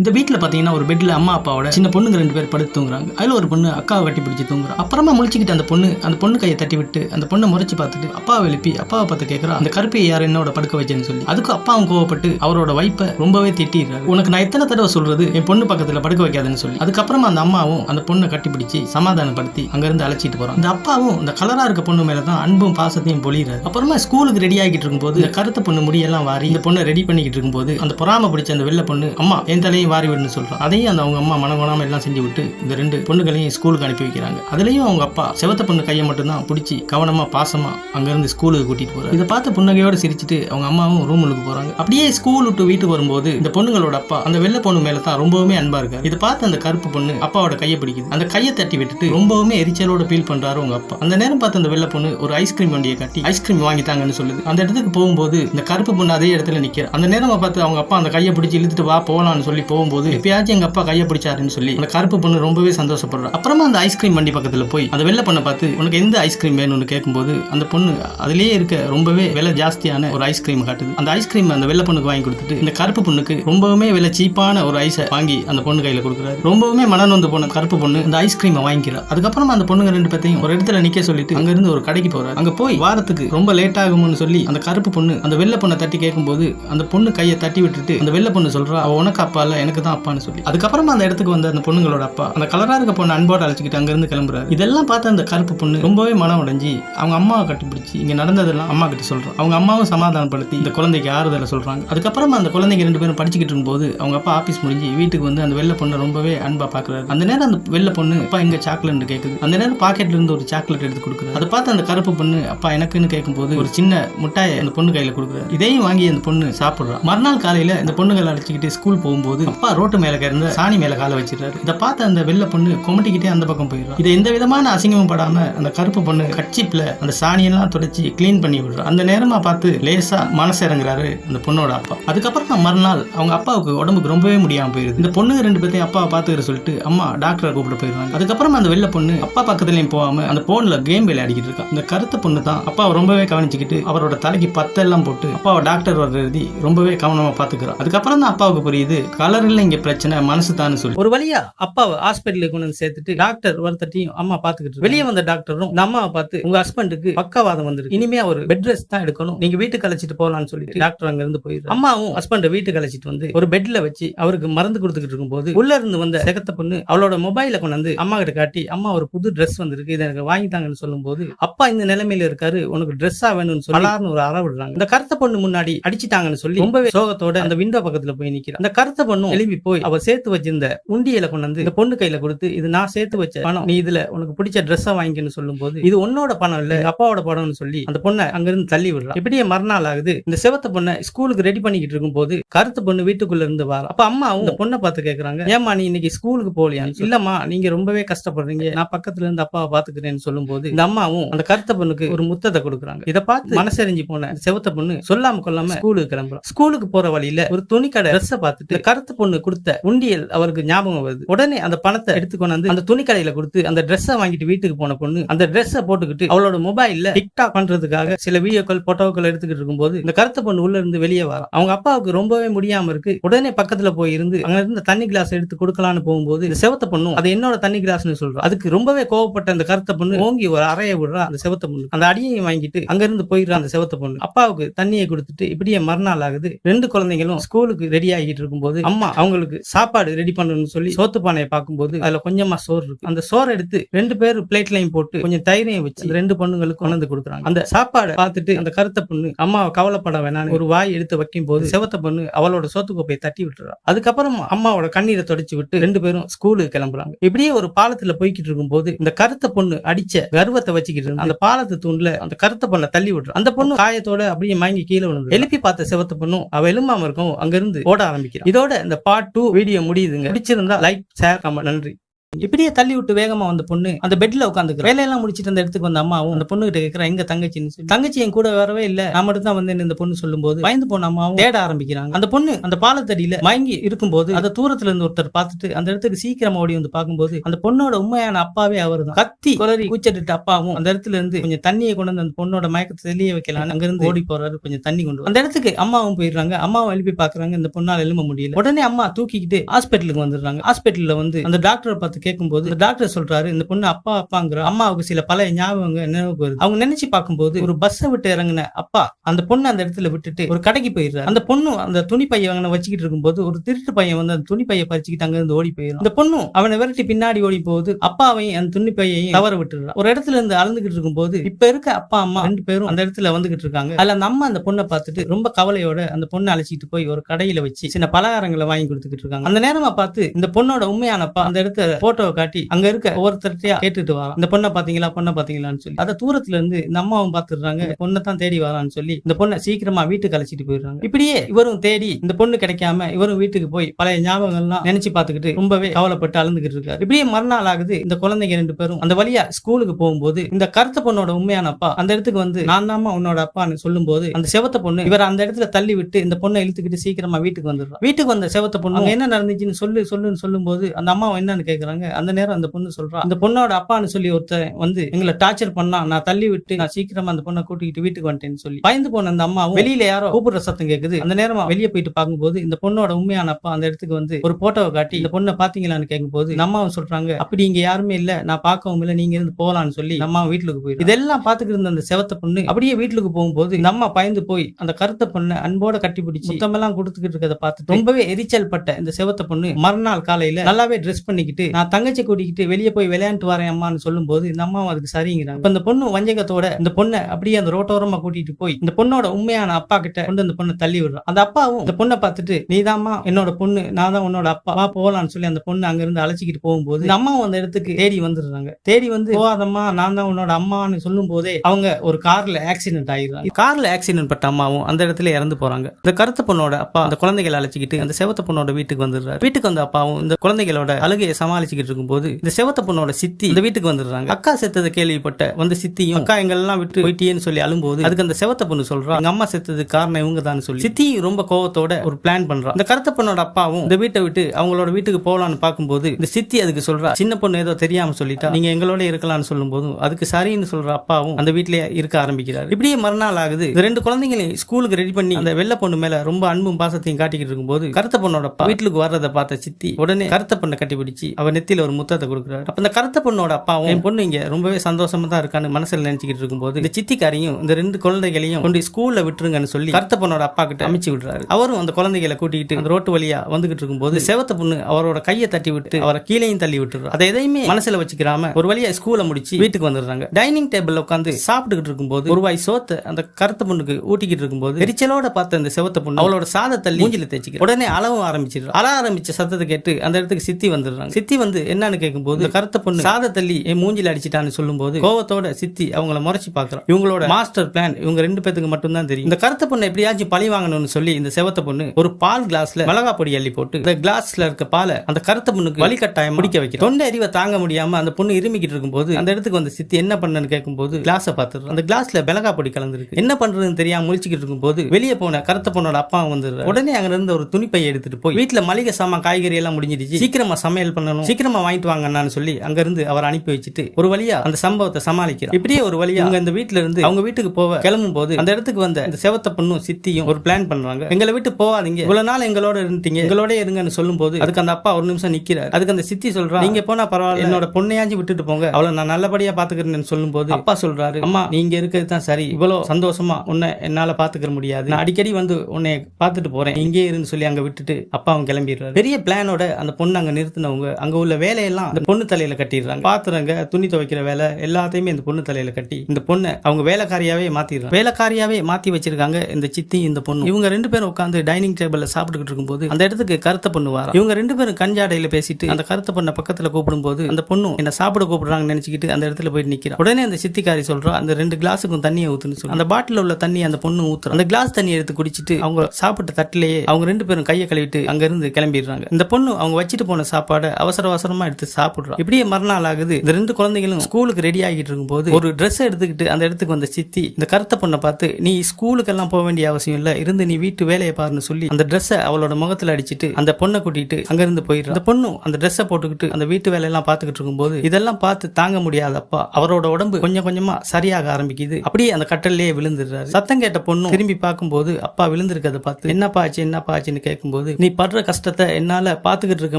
இந்த வீட்டில் பார்த்தீங்கன்னா ஒரு பெட்டில் அம்மா அப்பாவோட சின்ன பொண்ணுங்க ரெண்டு பேர் படுத்து தூங்குறாங்க. அதில் ஒரு பொண்ணு அக்காவை கட்டி பிடிச்சி தூங்குறா. அப்புறமா முழிச்சிக்கிட்டு அந்த பொண்ணு அந்த பொண்ணு கையை தட்டி விட்டு அந்த பொண்ணை முறைச்சு பார்த்துட்டு அப்பாவை எழுப்பி அப்பாவை பார்த்து கேட்குறா அந்த கருப்பையை யார் என்னோட படுக்க வச்சேன்னு சொல்லி. அதுக்கு அப்பாவும் கோவப்பட்டு அவரோட வைப்பை ரொம்பவே திட்டிடுறாரு. உனக்கு நான் எத்தனை தடவை சொல்றது? என் பொண்ணு பக்கத்தில் படுக்க வைக்காதுன்னு சொல்லி. அதுக்கப்புறமா அந்த அம்மாவும் அந்த பொண்ணை கட்டி பிடிச்சி சமாதானப்படுத்தி அங்கேருந்து அழைச்சிட்டு போறான். இந்த அப்பாவும் இந்த கலரா இருக்க பொண்ணு மேலே தான் அன்பும் பாசத்தையும் பொழிகிறார் அப்புறமா ஸ்கூலுக்கு ரெடி ஆகிட்டு இருக்கும்போது இந்த கருத்த பொண்ணு முடியெல்லாம் வாரி இந்த பொண்ணை ரெடி பண்ணிக்கிட்டு இருக்கும்போது அந்த பொறாம பிடிச்ச அந்த வெள்ளை பொண்ணு அம்மா என் தலையும் வாரி விடுன்னு சொல்றான் அதையும் அந்த அவங்க அம்மா மனகோணாம எல்லாம் செஞ்சு விட்டு இந்த ரெண்டு பொண்ணுகளையும் ஸ்கூலுக்கு அனுப்பி வைக்கிறாங்க. அதுலயும் அவங்க அப்பா செவத்த பொண்ணு கையை மட்டும்தான் பிடிச்சி கவனமா பாசமா அங்கிருந்து ஸ்கூலுக்கு கூட்டிட்டு போறாரு. இதை பார்த்து புன்னகையோட சிரிச்சிட்டு அவங்க அம்மாவும் ரூமுக்கு போறாங்க. அப்படியே ஸ்கூல் விட்டு வீட்டுக்கு வரும்போது இந்த பொண்ணுங்களோட அப்பா அந்த வெள்ளை பொண்ணு மேல தான் ரொம்பவுமே அன்பா இருக்காரு. இதை பார்த்து அந்த கருப்பு பொண்ணு அப்பாவோட கையை பிடிக்குது. அந்த கையை தட்டி விட்டுட்டு ரொம்பவுமே எரிச்சலோட ஃபீல் பண்றாரு உங்கள் அப்பா. அந்த நேரம் பார்த்து அந்த வெள்ளை பொண்ணு ஒரு ஐஸ்கிரீம் வண்டியை கட்டி ஐஸ்கிரீம் வாங்கித்தாங்கன்னு சொல்லுது. அந்த இடத்துக்கு போகும்போது இந்த கருப்பு பொண்ணு அதே இடத்துல நிக்கிற அந்த நேரம் பார்த்து அவங்க அப்பா அந்த கையை பிடிச்சி இழுத்துட்டு வா போகலாம்னு சொல்லி போகும்போது எப்பயாச்சும் எங்க அப்பா கையை பிடிச்சாருன்னு சொல்லி அந்த கருப்பு பொண்ணு ரொம்பவே சந்தோஷப்படுறா. அப்புறமா அந்த ஐஸ்கிரீம் வண்டி பக்கத்துல போய் அந்த வெள்ளை பொண்ணை பார்த்து உனக்கு எந்த ஐஸ்கிரீம் வேணும்னு? கேட்கும்போது அந்த பொண்ணு அதுலயே இருக்க ரொம்பவே விலை ஜாஸ்தியான ஒரு ஐஸ்கிரீம் காட்டுது. அந்த ஐஸ்கிரீம் அந்த வெள்ளை பொண்ணுக்கு வாங்கி கொடுத்துட்டு இந்த கருப்பு பொண்ணுக்கு ரொம்பவுமே விலை சீப்பான ஒரு ஐஸை வாங்கி அந்த பொண்ணு கையில கொடுக்குறாரு. ரொம்பவுமே மனநொந்து போன கருப்பு பொண்ணு அந்த ஐஸ்கிரீமை வாங்கிக்கிறா. அதுக்கப்புறமா அந்த பொண்ணுங்க ரெண்டு பேத்தையும் ஒரு இடத்துல நிக்க சொல்லிட்டு அங்க இருந்து ஒரு கடைக்கு போறாரு. அங்க போய் வாரத்துக்கு ரொம்ப லேட் ஆகும்னு சொல்லி அந்த கருப்பு பொண்ணு அந்த வெள்ளை பொண்ணை தட்டி கேட்கும்போது அந்த பொண்ணு கையை தட்டி விட்டுட்டு அந்த வெள்ளை பொண்ணு சொல்றா அவ உனக்கு அப்பால எனக்கு தான் அப்பான்னு சொல்லி. அதுக்கப்புறமா அந்த இடத்துக்கு வந்த அந்த பொண்ணுங்களோட அப்பா அந்த கலரா இருக்க பொண்ணு அன்போட அழைச்சிக்கிட்டு அங்கேருந்து கிளம்புறாரு. இதெல்லாம் பார்த்து அந்த கருப்பு பொண்ணு ரொம்பவே மனம் உடைஞ்சி அவங்க அம்மாவை கட்டிப்பிடிச்சு இங்க நடந்ததெல்லாம் அம்மா கிட்ட சொல்றோம் அவங்க அம்மாவும் சமாதானப்படுத்தி இந்த குழந்தைக்கு ஆறுதலை சொல்றாங்க. அதுக்கப்புறமா அந்த குழந்தைங்க ரெண்டு பேரும் படிச்சுக்கிட்டு இருக்கும்போது அவங்க அப்பா ஆபீஸ் முடிஞ்சு வீட்டுக்கு வந்து அந்த வெள்ளை பொண்ணை ரொம்பவே அன்பா பாக்குறாரு அந்த நேரம் அந்த வெள்ளை பொண்ணு அப்பா எங்க சாக்லேட் கேக்குது. அந்த நேரம் பாக்கெட்ல இருந்து ஒரு சாக்லேட் எடுத்து கொடுக்குறாரு. அதை பார்த்து அந்த கருப்பு பொண்ணு அப்பா எனக்குன்னு கேட்கும்போது ஒரு சின்ன முட்டாயை அந்த பொண்ணு கையில கொடுக்குறாரு. இதையும் வாங்கி அந்த பொண்ணு சாப்பிடுறா. மறுநாள் காலையில இந்த பொண்ணுகளை அழைச்சிக்கிட்டு ஸ்கூல் போகும்போது அப்பா ரோட்டு மேல கிடந்த சாணி மேல காலை வச்சிருக்காரு இதை பார்த்த அந்த வெள்ளை பொண்ணு கொமட்டிக்கிட்டே அந்த பக்கம் போயிடும் இது எந்த விதமான அசிங்கமும் படாம அந்த கருப்பு பொண்ணு கட்சிப்ல அந்த சாணியெல்லாம் துடைச்சி க்ளீன் பண்ணி விடுறோம் அந்த நேரமா பார்த்து லேசா மனசு இறங்குறாரு அந்த பொண்ணோட அப்பா. அதுக்கப்புறம் மறுநாள் அவங்க அப்பாவுக்கு உடம்புக்கு ரொம்பவே முடியாம போயிருது. இந்த பொண்ணுங்க ரெண்டு பேர்த்தையும் அப்பாவை பாத்துக்கிற சொல்லிட்டு அம்மா டாக்டரை கூப்பிட்டு போயிருவாங்க அதுக்கப்புறம் அந்த வெள்ளை பொண்ணு அப்பா பக்கத்துலயும் போகாம அந்த போன்ல கேம் விளையாடிக்கிட்டு இருக்கா. இந்த கருத்த பொண்ணு தான் அப்பாவை ரொம்பவே கவனிச்சுக்கிட்டு அவரோட தலைக்கு பத்தெல்லாம் போட்டு அப்பாவை டாக்டர் வர்றதி ரொம்பவே கவனமா பாத்துக்கிறா அதுக்கப்புறம் தான் அப்பாவுக்கு புரியுது கலர் கலர்ல இங்க பிரச்சனை மனசு தான் சொல்லி. ஒரு வழியா அப்பாவை ஹாஸ்பிட்டலுக்கு கொண்டு வந்து சேர்த்துட்டு டாக்டர் ஒருத்தட்டியும் அம்மா பாத்துக்கிட்டு வெளியே வந்த டாக்டரும் இந்த அம்மாவை பார்த்து உங்க ஹஸ்பண்டுக்கு பக்கவாதம் வந்துருக்கு. இனிமே அவர் பெட் ரெஸ்ட் தான் எடுக்கணும். நீங்க வீட்டுக்கு அழைச்சிட்டு போகலாம்னு சொல்லிட்டு டாக்டர் அங்க இருந்து போயிரு அம்மாவும் ஹஸ்பண்டை வீட்டுக்கு அழைச்சிட்டு வந்து ஒரு பெட்ல வச்சு அவருக்கு மருந்து கொடுத்துக்கிட்டு இருக்கும்போது உள்ள இருந்து வந்த செகத்த பொண்ணு அவளோட மொபைல கொண்டு வந்து அம்மா கிட்ட காட்டி அம்மா ஒரு புது ட்ரெஸ் வந்திருக்கு. இதை எனக்கு வாங்கிட்டாங்கன்னு சொல்லும்போது அப்பா இந்த நிலைமையில இருக்காரு. உனக்கு ட்ரெஸ்ஸா வேணும்னு சொல்லி அலார்னு ஒரு அற விடுறாங்க. இந்த கருத்த பொண்ணு முன்னாடி அடிச்சிட்டாங்கன்னு சொல்லி ரொம்பவே சோகத்தோட அந்த விண்டோ பக்கத்துல போய் நிக்கிறா அந்த கருத்த பொண்ணும் எழுப்பி போய் அவ சேர்த்து வச்சிருந்த உண்டியல கொண்டு வந்து இந்த பொண்ணு கையில கொடுத்து இது நான் சேர்த்து வச்ச பணம். நீ இதுல உனக்கு பிடிச்ச ட்ரெஸ்ஸை வாங்கிக்கணும்னு சொல்லும் சொல்லும்போது இது உன்னோட பணம் இல்ல அப்பாவோட பணம்னு சொல்லி அந்த பொண்ணை அங்கிருந்து தள்ளி விடுறான் இப்படியே மறுநாள் ஆகுது. இந்த செவத்த பொண்ணை ஸ்கூலுக்கு ரெடி பண்ணிக்கிட்டு இருக்கும்போது கருத்து பொண்ணு வீட்டுக்குள்ள இருந்து வர. அப்ப அம்மாவும் இந்த பொண்ணை பார்த்து கேக்குறாங்க ஏமா நீ இன்னைக்கு ஸ்கூலுக்கு போகலையான்னு இல்லம்மா நீங்க ரொம்பவே கஷ்டப்படுறீங்க. நான் பக்கத்துல இருந்து அப்பாவை பாத்துக்கிறேன்னு சொல்லும்போது இந்த அம்மாவும் அந்த கருத்த பொண்ணுக்கு ஒரு முத்தத்தை கொடுக்குறாங்க. இதை பார்த்து மனசறிஞ்சு போன செவத்த பொண்ணு சொல்லாம கொள்ளாம ஸ்கூலுக்கு கிளம்புறோம் ஸ்கூலுக்கு போற வழியில ஒரு துணி கடை ட்ரெஸ்ஸை பார்த்துட்டு கருத்து பொண்ணு கொடுத்த உண்டியல் அவருக்கு ஞாபகம் வருது. உடனே அந்த பணத்தை எடுத்து கொண்டு வந்து அந்த துணி கடையில கொடுத்து அந்த ட்ரெஸ்ஸை வாங்கிட்டு வீட்டுக்கு போன பொண்ணு அந்த ட்ரெஸ்ஸை போட்டுக்கிட்டு அவளோட மொபைல்ல டிக்டாக் பண்றதுக்காக சில வீடியோக்கள் போட்டோக்கள் எடுத்துக்கிட்டு இருக்கும்போது இந்த கருத்த பொண்ணு உள்ள இருந்து வெளியே வர. அவங்க அப்பாவுக்கு ரொம்பவே முடியாம இருக்கு. உடனே பக்கத்துல போய் இருந்து அங்க இருந்த தண்ணி கிளாஸ் எடுத்து கொடுக்கலான்னு போகும்போது இந்த செவத்த பொண்ணும் அது என்னோட தண்ணி கிளாஸ்னு சொல்றோம் அதுக்கு ரொம்பவே கோவப்பட்ட அந்த கருத்த பொண்ணு ஓங்கி ஒரு அறைய விடுறா அந்த செவத்த பொண்ணு. அந்த அடியையும் வாங்கிட்டு அங்க இருந்து போயிடுறா அந்த செவத்த பொண்ணு. அப்பாவுக்கு தண்ணியை கொடுத்துட்டு இப்படியே மறுநாள் ஆகுது. ரெண்டு குழந்தைங்களும் ஸ்கூலுக்கு ரெடி ஆகிட்டு இருக்கும்போது அம்மா அவங்களுக்கு சாப்பாடு ரெடி பண்ணணும்னு சொல்லி சோத்து பானையை பார்க்கும்போது அதுல கொஞ்சமா சோறு இருக்கு. அந்த சோறு எடுத்து ரெண்டு பேர் பிளேட்லையும் போட்டு கொஞ்சம் தயிரையும் வச்சு ரெண்டு பொண்ணுங்களுக்கு கொண்டு கொடுக்குறாங்க. அந்த சாப்பாடை பார்த்துட்டு அந்த கருத்த பொண்ணு அம்மாவை கவலைப்பட வேணாம் ஒரு வாய் எடுத்து வைக்கும் போது செவத்த பொண்ணு அவளோட சோத்து கோப்பையை தட்டி விட்டுறா. அதுக்கப்புறம் அம்மாவோட கண்ணீரை தொடச்சு விட்டு ரெண்டு பேரும் ஸ்கூலுக்கு கிளம்புறாங்க. இப்படியே ஒரு பாலத்துல போய்கிட்டு இருக்கும்போது இந்த கருத்த பொண்ணு அடிச்ச கர்வத்தை வச்சுக்கிட்டு அந்த பாலத்து தூண்ல அந்த கருத்த பொண்ணை தள்ளி விடுறா அந்த பொண்ணு காயத்தோட அப்படியே மயங்கி கீழே விழுந்து எழுப்பி பார்த்த செவத்த பொண்ணும் அவ எலும்பாம இருக்கும் அங்கிருந்து ஓட ஆரம்பிக்கிறான் இதோட இந்த பார்ட் டூ வீடியோ முடியுதுங்க. பிடிச்சிருந்தா லைக் ஷேர் கமெண்ட் நன்றி. இப்படியே தள்ளி விட்டு வேகமா வந்த பொண்ணு அந்த பெட்ல உட்காந்துக்கு வேலையெல்லாம் முடிச்சிட்டு அந்த இடத்துக்கு வந்த அம்மாவும் அந்த பொண்ணு கிட்ட கேட்கறா எங்க தங்கச்சின்னு சொல்லி. தங்கச்சி என் கூட வரவே இல்ல. நான் மட்டும் தான் வந்து இந்த பொண்ணு சொல்லும்போது பயந்து போன அம்மாவும் தேட ஆரம்பிக்கிறாங்க. அந்த பொண்ணு அந்த பாலத்தடியில மயங்கி இருக்கும்போது அந்த தூரத்துல இருந்து ஒருத்தர் பார்த்துட்டு அந்த இடத்துக்கு சீக்கிரமா ஓடி வந்து பார்க்கும்போது அந்த பொண்ணோட உண்மையான அப்பாவே அவர் தான் கத்தி குளறி கூச்சட்டு அப்பாவும் அந்த இடத்துல இருந்து கொஞ்சம் தண்ணியை கொண்டு வந்து அந்த பொண்ணோட மயக்கத்தை தெளிய வைக்கலாம் அங்கிருந்து ஓடி போறாரு. கொஞ்சம் தண்ணி கொண்டு அந்த இடத்துக்கு அம்மாவும் போயிடுறாங்க. அம்மாவும் எழுப்பி பாக்குறாங்க இந்த பொண்ணால் எழும்ப முடியல. உடனே அம்மா தூக்கிக்கிட்டு ஹாஸ்பிட்டலுக்கு வந்துடுறாங்க. ஹாஸ்பிட்டல்ல வந்து அந்த டாக்டரை பார்த்து கேட்கும்போது டாக்டர் சொல்றாரு இந்த பொண்ணு அப்பா அப்பாங்கிற அம்மாவுக்கு சில பல ஞாபகங்கள் நினைவுக்கு வருது. அவங்க நினைச்சு பார்க்கும்போது ஒரு பஸ்ஸை விட்டு இறங்கின அப்பா அந்த பொண்ணு அந்த இடத்துல விட்டுட்டு ஒரு கடைக்கு போயிடுறாரு. அந்த பொண்ணு அந்த துணி பைய வாங்கின வச்சுக்கிட்டு இருக்கும்போது ஒரு திருட்டு பையன் வந்து அந்த துணி பையை பறிச்சுக்கிட்டு அங்கிருந்து ஓடி போயிடும் அந்த பொண்ணும் அவனை விரட்டி பின்னாடி ஓடி போகுது அப்பாவையும் அந்த துணி பையையும் தவற விட்டுறான் ஒரு இடத்துல இருந்து அளந்துகிட்டு இருக்கும்போது இப்ப இருக்க அப்பா அம்மா ரெண்டு பேரும் அந்த இடத்துல வந்துகிட்டு இருக்காங்க. அதுல அந்த அம்மா அந்த பொண்ணை பார்த்துட்டு ரொம்ப கவலையோட அந்த பொண்ணை அழைச்சிட்டு போய் ஒரு கடையில வச்சு சின்ன பலகாரங்களை வாங்கி கொடுத்துக்கிட்டு இருக்காங்க. அந்த நேரமா பார்த்து இந்த பொண்ணோட உண்மையானப்பா அந்த இடத்த போட்டோவை காட்டி அங்க இருக்க ஒவ்வொருத்தர்கிட்டயா கேட்டுட்டு வரான் இந்த பொண்ணை பாத்தீங்களா பொண்ணை பாத்தீங்களான்னு சொல்லி. அதை தூரத்துல இருந்து இந்த அம்மாவும் பாத்துடுறாங்க. பொண்ணை தான் தேடி வரான்னு சொல்லி இந்த பொண்ணை சீக்கிரமா வீட்டுக்கு அழைச்சிட்டு போயிடுறாங்க. இப்படியே இவரும் தேடி இந்த பொண்ணு கிடைக்காம இவரும் வீட்டுக்கு போய் பழைய ஞாபகங்கள்லாம் நினைச்சு பார்த்துக்கிட்டு ரொம்பவே கவலைப்பட்டு அழுந்துகிட்டு இருக்காரு. இப்படியே மறுநாள் ஆகுது. இந்த குழந்தைங்க ரெண்டு பேரும் அந்த வழியா ஸ்கூலுக்கு போகும்போது இந்த கருத்த பொண்ணோட உண்மையான அப்பா அந்த இடத்துக்கு வந்து நான் தாமா உன்னோட அப்பான்னு சொல்லும் போது அந்த செவத்த பொண்ணு இவர் அந்த இடத்துல தள்ளி விட்டு இந்த பொண்ணை இழுத்துக்கிட்டு சீக்கிரமா வீட்டுக்கு வந்துடுறா. வீட்டுக்கு வந்த செவத்த பொண்ணு என்ன நடந்துச்சுன்னு சொல்லு சொல்லுன்னு சொல்லும்போது அந்த அம்மா என்னன்னு கேக்குறாங்க? அந்த நேரம் அந்த பொண்ணு சொல்றா அந்த பொண்ணோட அப்பான்னு சொல்லி ஒருத்தன் வந்து எங்களை டார்ச்சர் பண்ணா நான் தள்ளி விட்டு நான் சீக்கிரமா அந்த பொண்ணை கூட்டிக்கிட்டு வீட்டுக்கு வந்துட்டேன்னு சொல்லி பயந்து போன அந்த அம்மாவும் வெளியில யாரோ கூப்பிடுற சத்தம் கேக்குது. அந்த நேரமா வெளியே போயிட்டு பார்க்கும்போது இந்த பொண்ணோட உண்மையான அப்பா அந்த இடத்துக்கு வந்து ஒரு போட்டோவை காட்டி இந்த பொண்ணை பாத்தீங்களான்னு கேட்கும்போது இந்த அம்மாவும் சொல்றாங்க அப்படி இங்க யாருமே இல்ல நான் பார்க்கவும் இல்ல நீங்க இருந்து போகலாம்னு சொல்லி அம்மா வீட்டுக்கு போயிடும் இதெல்லாம் பாத்துக்கிட்டு இருந்த அந்த செவத்த பொண்ணு அப்படியே வீட்டுக்கு போகும்போது நம்ம பயந்து போய் அந்த கருத்த பொண்ணை அன்போட கட்டி பிடிச்சி சுத்தமெல்லாம் கொடுத்துக்கிட்டு இருக்கதை பார்த்து ரொம்பவே எரிச்சல் பட்ட இந்த செவத்த பொண்ணு மறுநாள் காலையில நல்லாவே ட்ரெஸ் பண்ணிக்கிட்டு நான் நான் தங்கச்சி கூட்டிக்கிட்டு வெளியே போய் விளையாண்டு வரேன் அம்மான்னு சொல்லும்போது இந்த அம்மாவும் அதுக்கு சரிங்கிறாங்க. இப்போ இந்த பொண்ணு வஞ்சகத்தோட இந்த பொண்ணை அப்படியே அந்த ரோட்டோரமா கூட்டிட்டு போய் இந்த பொண்ணோட உண்மையான அப்பா கிட்ட கொண்டு அந்த பொண்ணை தள்ளி விடுறோம் அந்த அப்பாவும் இந்த பொண்ணை பார்த்துட்டு நீதாம்மா என்னோட பொண்ணு நான் தான் உன்னோட அப்பா போகலான்னு சொல்லி அந்த பொண்ணு அங்கிருந்து அழைச்சிக்கிட்டு போகும்போது இந்த அம்மாவும் அந்த இடத்துக்கு தேடி வந்துடுறாங்க. தேடி வந்து போகாதம்மா நான் தான் உன்னோட அம்மான்னு சொல்லும் போதே அவங்க ஒரு கார்ல ஆக்சிடென்ட் ஆயிடுறாங்க. கார்ல ஆக்சிடென்ட் பட்ட அம்மாவும் அந்த இடத்துல இறந்து போறாங்க. இந்த கருத்த பொண்ணோட அப்பா அந்த குழந்தைகளை அழைச்சிக்கிட்டு அந்த செவத்த பொண்ணோட வீட்டுக்கு வந்துடுறாரு. வீட்டுக்கு வந்த அப்பாவும் இந்த குழந்தைகளோட அழுகையை சமாளிச்சுக்கிட்டு இருக்கும்போது இந்த செவத்த பொண்ணோட சித்தி இந்த வீட்டுக்கு வந்துடுறாங்க. அக்கா செத்ததை கேள்விப்பட்ட வந்து சித்தியும் அக்கா எங்கெல்லாம் விட்டு போயிட்டேன்னு சொல்லி அழும்போது அதுக்கு அந்த செவத்த பொண்ணு சொல்றா எங்க அம்மா செத்தது காரணம் இவங்க தான் சொல்லி. சித்தி ரொம்ப கோவத்தோட ஒரு பிளான் பண்றா. இந்த கருத்த பொண்ணோட அப்பாவும் இந்த வீட்டை விட்டு அவங்களோட வீட்டுக்கு போகலான்னு பார்க்கும்போது இந்த சித்தி அதுக்கு சொல்றா சின்ன பொண்ணு ஏதோ தெரியாம சொல்லிட்டா நீங்க எங்களோட இருக்கலாம்னு சொல்லும் போதும் அதுக்கு சரின்னு சொல்ற அப்பாவும் அந்த வீட்டிலேயே இருக்க ஆரம்பிக்கிறார். இப்படியே மறுநாள் ஆகுது. இந்த ரெண்டு குழந்தைங்களையும் ஸ்கூலுக்கு ரெடி பண்ணி அந்த வெள்ளை பொண்ணு மேல ரொம்ப அன்பும் பாசத்தையும் காட்டிக்கிட்டு இருக்கும்போது கருத்த பொண்ணோட வீட்டுக்கு வர்றதை பார்த்த சித்தி உடனே கருத்த பொண்ணை கட்டி பிடிச்சி அவ நெத்தியில் ஒரு முத்தத்தை கொடுக்குறாரு. அப்போ இந்த கருத்த பொண்ணோட அப்பாவும் என் பொண்ணு இங்கே ரொம்பவே சந்தோஷமா தான் இருக்கான்னு மனசில் நினச்சிக்கிட்டு இருக்கும்போது இந்த சித்திக்காரையும் இந்த ரெண்டு குழந்தைகளையும் கொண்டு ஸ்கூலில் விட்டுருங்கன்னு சொல்லி கருத்த பொண்ணோட அப்பா கிட்ட அமைச்சு விடுறாரு. அவரும் அந்த குழந்தைகளை கூட்டிகிட்டு அந்த ரோட்டு வழியாக வந்துகிட்டு இருக்கும்போது செவத்த பொண்ணு அவரோட கையை தட்டி விட்டு அவரை கீழேயும் தள்ளி விட்டுறாரு அதை எதையுமே மனசில் வச்சுக்கிறாம ஒரு வழியாக ஸ்கூலை முடிச்சு வீட்டுக்கு வந்துடுறாங்க. டைனிங் டேபிள் உட்காந்து சாப்பிட்டுக்கிட்டு இருக்கும்போது ஒரு வாய் சோத்தை அந்த கருத்த பொண்ணுக்கு ஊட்டிக்கிட்டு இருக்கும்போது எரிச்சலோட பார்த்த அந்த செவத்த பொண்ணு அவளோட சாதத்தை மூஞ்சில தேய்ச்சிக்க உடனே அளவும் ஆரம்பிச்சிடுறா. அழ ஆரம்பிச்ச சத்தத்தை கேட்டு அந்த இடத்துக்கு சித்தி வந்துடுறாங்க. சித்தி வந்து என்னன்னு கேட்கும்போது கருத்த பொண்ணு சாத தள்ளி என் மூஞ்சில அடிச்சிட்டான்னு சொல்லும்போது கோவத்தோட சித்தி அவங்கள முறைச்சு பாக்குறான் இவங்களோட மாஸ்டர் பிளான் இவங்க ரெண்டு பேத்துக்கு மட்டும் தான் தெரியும். இந்த கருத்த பொண்ணு எப்படியாச்சும் பழி வாங்கணும்னு சொல்லி இந்த செவத்த பொண்ணு ஒரு பால் கிளாஸ்ல மிளகா பொடி அள்ளி போட்டு இந்த கிளாஸ்ல இருக்க பாலை அந்த கருத்த பொண்ணுக்கு வலிக்கட்டாயம் முடிக்க வைக்க தொண்டை அறிவை தாங்க முடியாம அந்த பொண்ணு இருமிக்கிட்டு இருக்கும்போது அந்த இடத்துக்கு வந்து சித்தி என்ன பண்ணனு கேட்கும்போது கிளாஸை பார்த்துட்டு அந்த கிளாஸ்ல மிளகா பொடி கலந்துருக்கு. என்ன பண்றதுன்னு தெரியாம முழிச்சுக்கிட்டு இருக்கும்போது வெளியே போன கருத்த பொண்ணோட அப்பா வந்து உடனே அங்க இருந்து ஒரு துணிப்பையை எடுத்துட்டு போய் வீட்டுல மளிகை சாமான் காய்கறி எல்லாம் முடிஞ்சிடுச்சு. சீக்கிரமா சமையல் பண்ணணும். சீக்கிரமா வாங்கிட்டு வாங்கன்னு சொல்லி அங்கிருந்து அவர் அனுப்பி வச்சுட்டு ஒரு வழியா அந்த சம்பவத்தை சமாளிக்கிறார். இப்படியே ஒரு வழியா அவங்க இந்த வீட்டுல இருந்து அவங்க வீட்டுக்கு போக கிளம்பும் போது அந்த இடத்துக்கு வந்த இந்த செவத்த பொண்ணும் சித்தியும் ஒரு பிளான் பண்றாங்க எங்களை விட்டு போகாதீங்க. இவ்வளவு நாள் எங்களோட இருந்தீங்க எங்களோட இருங்கன்னு சொல்லும் போது அதுக்கு அந்த அப்பா ஒரு நிமிஷம் நிக்கிறார். அதுக்கு அந்த சித்தி சொல்றா நீங்க போனா பரவாயில்ல. என்னோட பொண்ணையாச்சும் விட்டுட்டு போங்க. அவளை நான் நல்லபடியா பாத்துக்கிறேன்னு சொல்லும் போது அப்பா சொல்றாரு அம்மா நீங்க இருக்கிறது தான் சரி. இவ்வளவு சந்தோஷமா உன்னை என்னால பாத்துக்க முடியாது. நான் அடிக்கடி வந்து உன்னை பார்த்துட்டு போறேன். இங்கே இருந்து சொல்லி அங்க விட்டுட்டு அப்பாவும் கிளம்பிடுறாரு. பெரிய பிளானோட அந்த பொண்ணு அங்க நிறுத்தினவங்க அங்க உள்ள வேலையெல்லாம் அந்த பொண்ணு தலையில கட்டிடுறாங்க. பாத்திரங்க துணி துவைக்கிற வேலை எல்லாத்தையுமே இந்த பொண்ணு தலையில கட்டி இந்த பொண்ணை அவங்க வேலைக்காரியாவே மாத்திடுறாங்க. வேலைக்காரியாவே மாத்தி வச்சிருக்காங்க இந்த சித்தி இந்த பொண்ணு. இவங்க ரெண்டு பேரும் உட்காந்து டைனிங் டேபிள்ல சாப்பிட்டுக்கிட்டு இருக்கும்போது அந்த இடத்துக்கு கருத்த பொண்ணு வாரா. இவங்க ரெண்டு பேரும் கஞ்சாடையில பேசிட்டு அந்த கருத்த பொண்ணை பக்கத்துல கூப்பிடும்போது அந்த பொண்ணு என்ன சாப்பிட கூப்பிடுறாங்கன்னு நினைச்சுக்கிட்டு அந்த இடத்துல போய் நிக்கிறா. உடனே அந்த சித்திக்காரி சொல்றா அந்த ரெண்டு கிளாஸுக்கும் தண்ணியை ஊத்துன்னு சொல்லி. அந்த பாட்டில் உள்ள தண்ணி அந்த பொண்ணு ஊத்துறா. அந்த கிளாஸ் தண்ணி எடுத்து குடிச்சிட்டு அவங்க சாப்பிட்ட தட்டிலேயே அவங்க ரெண்டு பேரும் கையை கழுவிட்டு அங்க இருந்து கிளம்பிடுறாங்க. இந்த பொண்ணு அவங்க வச்சுட்டு போன சாப்பாடை அவசர அவசரமா எடுத்து சாப்பிடுறோம் இப்படியே மறுநாள் ஆகுது. இந்த ரெண்டு குழந்தைகளும் ஸ்கூலுக்கு ரெடி ஆகிட்டு இருக்கும் போது ஒரு ட்ரெஸ் எடுத்துக்கிட்டு அந்த இடத்துக்கு வந்த சித்தி இந்த கருத்த பொண்ணை பார்த்து நீ ஸ்கூலுக்கெல்லாம் போக வேண்டிய அவசியம் இல்ல. இருந்து நீ வீட்டு வேலையை பாருன்னு சொல்லி அந்த ட்ரெஸ்ஸை அவளோட முகத்துல அடிச்சிட்டு அந்த பொண்ணை கூட்டிட்டு அங்கிருந்து போயிடுறா. அந்த பொண்ணும் அந்த ட்ரெஸ்ஸை போட்டுக்கிட்டு அந்த வீட்டு வேலையெல்லாம் பார்த்துக்கிட்டு இருக்கும்போது இதெல்லாம் பார்த்து தாங்க முடியாதப்பா. அவரோட உடம்பு கொஞ்சம் கொஞ்சமா சரியாக ஆரம்பிக்குது. அப்படியே அந்த கட்டல்லேயே விழுந்துடுறாரு. சத்தம் கேட்ட பொண்ணும் திரும்பி பார்க்கும்போது அப்பா விழுந்திருக்கிறத பார்த்து என்னப்பா ஆச்சு? என்னப்பா ஆச்சுன்னு கேட்கும்போது நீ படுற கஷ்டத்தை என்னால பார்த்துக்கிட்டு இருக்க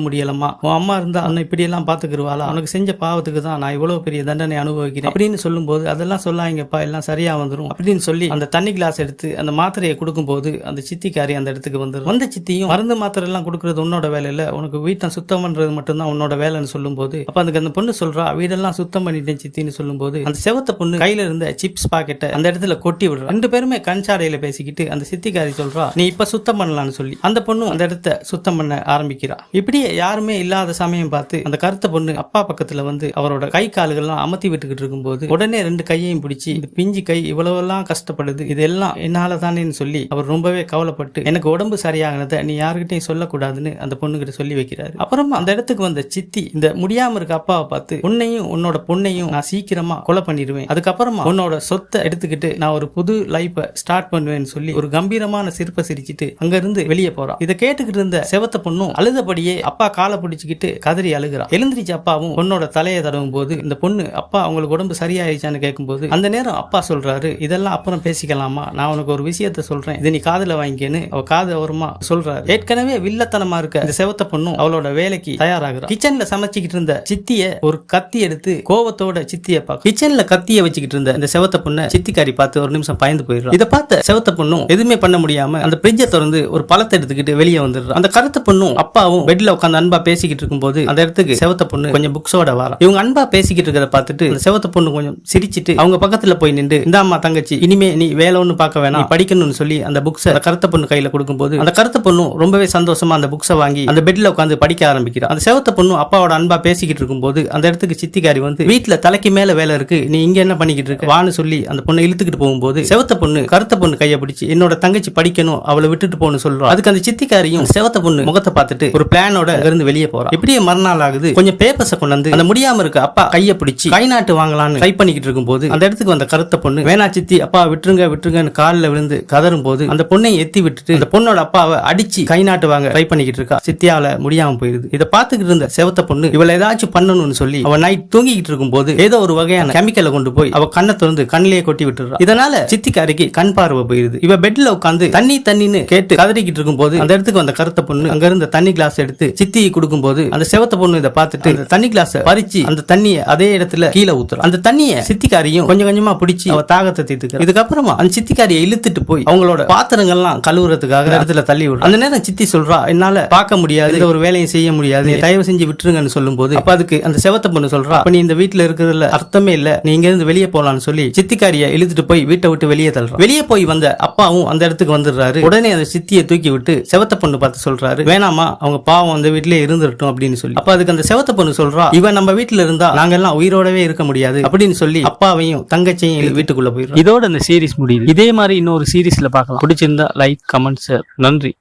முடியலம்மா. உன் அம்மா இருந்தா உன்னை இப்படியெல்லாம் பார்த்துக்குருவாளா? பார்த்துக்கிருவாளா செஞ்ச பாவத்துக்கு தான் நான் இவ்வளவு பெரிய தண்டனை அனுபவிக்கிறேன் அப்படின்னு சொல்லும்போது அதெல்லாம் சொல்லாங்கப்பா எல்லாம் சரியா வந்துடும் அப்படின்னு சொல்லி அந்த தண்ணி கிளாஸ் எடுத்து அந்த மாத்திரையை கொடுக்கும்போது அந்த சித்திக்காரி அந்த இடத்துக்கு வந்துடும் வந்த சித்தியும் மருந்து மாத்திரை எல்லாம் கொடுக்கறது உன்னோட வேலை இல்லை. உனக்கு வீட்டை சுத்தம் பண்றது மட்டும்தான் உன்னோட வேலைன்னு சொல்லும்போது அப்ப அதுக்கு அந்த பொண்ணு சொல்றா வீடெல்லாம் சுத்தம் பண்ணிட்டேன் சித்தின்னு சொல்லும்போது அந்த செவத்த பொண்ணு கையில இருந்த சிப்ஸ் பாக்கெட்டை அந்த இடத்துல கொட்டி விடுறா. ரெண்டு பேருமே கஞ்சாடையில பேசிக்கிட்டு அந்த சித்திக்காரி சொல்றா நீ இப்ப சுத்தம் பண்ணலாம்னு சொல்லி. அந்த பொண்ணு அந்த இடத்த சுத்தம் பண்ண ஆரம்பிக்கிறா. இப்படியே யாருமே இல்லாத சமயம் பார்த்து அந்த கருத்த பொண்ணு அப்பா பக்கத்துல வந்து அவரோட கை கால்கள்லாம் அமர்த்தி விட்டுக்கிட்டு இருக்கும்போது உடனே ரெண்டு கையையும் பிடிச்சி இந்த பிஞ்சு கை இவ்வளவெல்லாம் கஷ்டப்படுது இதெல்லாம் என்னால தானேன்னு சொல்லி அவர் ரொம்பவே கவலைப்பட்டு எனக்கு உடம்பு சரியாகினதை நீ யாருக்கிட்டையும் சொல்லக்கூடாதுன்னு அந்த பொண்ணுகிட்ட சொல்லி வைக்கிறாரு. அப்புறமா அந்த இடத்துக்கு வந்த சித்தி இந்த முடியாம இருக்க அப்பாவை பார்த்து உன்னையும் உன்னோட பொண்ணையும் நான் சீக்கிரமா கொலை பண்ணிடுவேன் அதுக்கப்புறமா உன்னோட சொத்தை எடுத்துக்கிட்டு நான் ஒரு புது லைஃபை ஸ்டார்ட் பண்ணுவேன்னு சொல்லி ஒரு கம்பீரமான சிரிப்பை சிரிச்சிட்டு அங்க இருந்து வெளியே போறான் இதை கேட்டுக்கிட்டு இருந்த செவத்த பொண்ணும் அழுதபடியே அப்பா காலை பிடிச்சிக்கிட்டு கதறி கதறி அழுகிறான் எழுந்திரிச்சு அப்பாவும் பொண்ணோட தலையை தடவும் போது இந்த பொண்ணு அப்பா அவங்களுக்கு உடம்பு சரியாயிடுச்சான்னு கேட்கும்போது அந்த நேரம் அப்பா சொல்றாரு இதெல்லாம் அப்புறம் பேசிக்கலாமா? நான் உனக்கு ஒரு விஷயத்த சொல்றேன். இதை நீ காதுல வாங்கிக்கன்னு அவ காது ஓரமா சொல்றாரு. ஏற்கனவே வில்லத்தனமா இருக்க இந்த செவத்த பொண்ணும் அவளோட வேலைக்கு தயாராகிறான் கிச்சன்ல சமைச்சுக்கிட்டு இருந்த சித்திய ஒரு கத்தி எடுத்து கோவத்தோட சித்திய பார்க்க கிச்சன்ல கத்திய வச்சுக்கிட்டு இருந்த இந்த செவத்த பொண்ணை சித்திக்காரி பார்த்து ஒரு நிமிஷம் பயந்து போயிடுறா. இதை பார்த்த செவத்த பொண்ணும் எதுவுமே பண்ண முடியாம அந்த பிரிட்ஜை திறந்து ஒரு பழத்தை எடுத்துக்கிட்டு வெளியே வந்துடுறான் அந்த கருத்த பொண்ணும் அப்பாவும் பெட்ல உட்காந்து அன்பா பேசிக்கிட்டு இருக்கும்போது அந்த இடத்துக்கு செவத்த பொண்ணு கொஞ்சம் புக்ஸோட வரா இவங்க அன்பா பேசிக்கிட்டு இருக்கிறத பார்த்துட்டு அந்த செவத்த பொண்ணு கொஞ்சம் சிரிச்சிட்டு அவங்க பக்கத்துல போய் நின்று இந்தாம்மா தங்கச்சி இனிமே நீ வேலை ஒண்ணு பார்க்க வேணாம். படிக்கணும்னு சொல்லி அந்த புக்ஸை கருத்த பொண்ணு கையில கொடுக்கும்போது அந்த கருத்த பொண்ணும் ரொம்பவே சந்தோஷமா அந்த புக்ஸை வாங்கி அந்த பெட்ல உட்காந்து படிக்க ஆரம்பிக்கிறா. அந்த செவத்த பொண்ணும் அப்பாவோட அன்பா பேசிக்கிட்டு இருக்கும்போது அந்த இடத்துக்கு சித்திக்காரி வந்து வீட்டுல தலைக்கு மேல வேலை இருக்கு நீ இங்க என்ன பண்ணிக்கிட்டு இருக்க? வான்னு சொல்லி அந்த பொண்ணை இழுத்துக்கிட்டு போகும்போது செவத்த பொண்ணு கருத்த பொண்ணு கையை பிடிச்சி என்னோட தங்கச்சி படிக்கணும் அவளை விட்டுட்டு போகணும் சொல்றோம் அதுக்கு அந்த சித்திக்காரியும் செவத்த பொண்ணு முகத்தை பார்த்துட்டு ஒரு பிளானோட இருந்து வெளியே போறான் இப்படியே மறுநாள் நாள் ஆகுது. கொஞ்சம் பேப்பர்ஸை கொண்டு வந்து அந்த முடியாம இருக்கு அப்பா கையை பிடிச்சி கை நாட்டு வாங்கலாம்னு ட்ரை பண்ணிக்கிட்டு இருக்கும் போது அந்த இடத்துக்கு வந்த கருத்த பொண்ணு வேணா சித்தி அப்பா விட்டுருங்க விட்டுருங்கன்னு காலில் விழுந்து கதரும் போது அந்த பொண்ணை எத்தி விட்டுட்டு அந்த பொண்ணோட அப்பாவை அடிச்சு கை நாட்டு வாங்க ட்ரை பண்ணிக்கிட்டு இருக்கா. சித்தியால முடியாம போயிருது. இதை பார்த்துக்கிட்டு இருந்த செவத்த பொண்ணு இவளை ஏதாச்சும் பண்ணணும்னு சொல்லி அவ நைட் தூங்கிக்கிட்டு இருக்கும் போது ஏதோ ஒரு வகையான கெமிக்கலை கொண்டு போய் அவ கண்ணை திறந்து கண்ணிலேயே கொட்டி விட்டுறா இதனால சித்திக்கு அருகே கண் பார்வை போயிருது. இவ பெட்ல உட்காந்து தண்ணி தண்ணின்னு கேட்டு கதறிக்கிட்டு இருக்கும் போது அந்த இடத்துக்கு வந்த கருத்த பொண்ணு அங்க இருந்த தண்ணி கிளாஸ் எடுத்து சித்தியை கொடுக்கும் போது அந்த செவத்த பொண்ணு இதை பார்த்துட்டு அந்த தண்ணி கிளாஸ் பறிச்சு அந்த தண்ணியை அதே இடத்துல கீழே ஊத்துறா. அந்த தண்ணியை சித்திக்காரியும் கொஞ்சம் கொஞ்சமா பிடிச்சி அவ தாகத்தை தீர்த்துக்க இதுக்கப்புறமா அந்த சித்திக்காரியை இழுத்துட்டு போய் அவங்களோட பாத்திரங்கள்லாம் கழுவுறதுக்காக இடத்துல தள்ளி விடுறா. அந்த நேரம் சித்தி சொல்றா என்னால பார்க்க முடியாது ஒரு வேலையும் செய்ய முடியாது தயவு செஞ்சு விட்டுருங்கன்னு சொல்லும்போது அப்ப அதுக்கு அந்த செவத்த பொண்ணு சொல்றா நீ இந்த வீட்டுல இருக்கிறதுல அர்த்தமே இல்ல நீ இங்க இருந்து வெளியே போலாம்னு சொல்லி சித்திக்காரியை இழுத்துட்டு போய் வீட்டை விட்டு வெளியே தள்ளுறா. வெளியே போய் வந்த அப்பாவும் அந்த இடத்துக்கு வந்துடுறாரு. உடனே அந்த சித்தியை தூக்கி விட்டு செவத்த பொண்ணு பார்த்து சொல்றாரு வேணாமா அவங்க பாவம் அந்த வீட்லயே இருந்துடட்டும் அப்படின்னு சொல்லி. அப்ப அதுக்கு அந்த செவத்த பொண்ணு சொல்றா இவன் நம்ம வீட்டுல இருந்தா நாங்க எல்லாம் உயிரோடவே இருக்க முடியாது அப்படின்னு சொல்லி அப்பாவையும் தங்கச்சியும் வீட்டுக்குள்ள போயிடும் இதோட அந்த சீரிஸ் முடியுது. இதே மாதிரி இன்னொரு சீரிஸ்ல பார்க்கலாம். பிடிச்சிருந்தா லைக் கமெண்ட் சார் நன்றி.